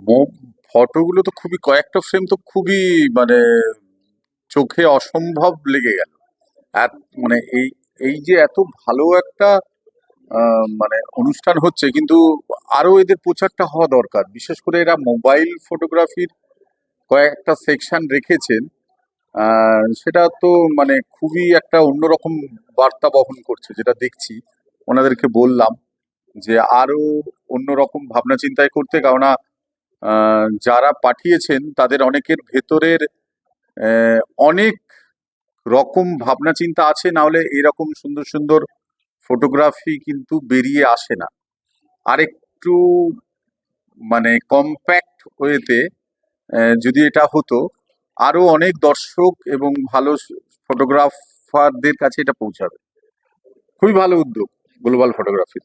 ফটোগুলো ফটোগুলো তো খুবই, কয়েকটা ফ্রেম তো খুবই মানে চোখে অসম্ভব লেগে গেল। মানে এই এই যে এত ভালো একটা মানে অনুষ্ঠান হচ্ছে, কিন্তু আরও এদের প্রচারটা হওয়া দরকার। বিশেষ করে এরা মোবাইল ফটোগ্রাফির কয়েকটা সেকশন রেখেছেন। সেটা তো মানে খুবই একটা অন্যরকম বার্তা বহন করছে, যেটা দেখছি। ওনাদেরকে বললাম যে আরও অন্যরকম ভাবনা চিন্তায় করতে, কেননা যারা পাঠিয়েছেন তাদের অনেকের ভেতরের অনেক রকম ভাবনা চিন্তা আছে, না হলে এরকম সুন্দর সুন্দর ফটোগ্রাফি কিন্তু বেরিয়ে আসে না। আরেকটু মানে কম্প্যাক্ট ওয়েতে যদি এটা হতো আরও অনেক দর্শক এবং ভালো ফটোগ্রাফারদের কাছে এটা পৌঁছাবে। খুবই ভালো উদ্যোগ গ্লোবাল ফটোগ্রাফি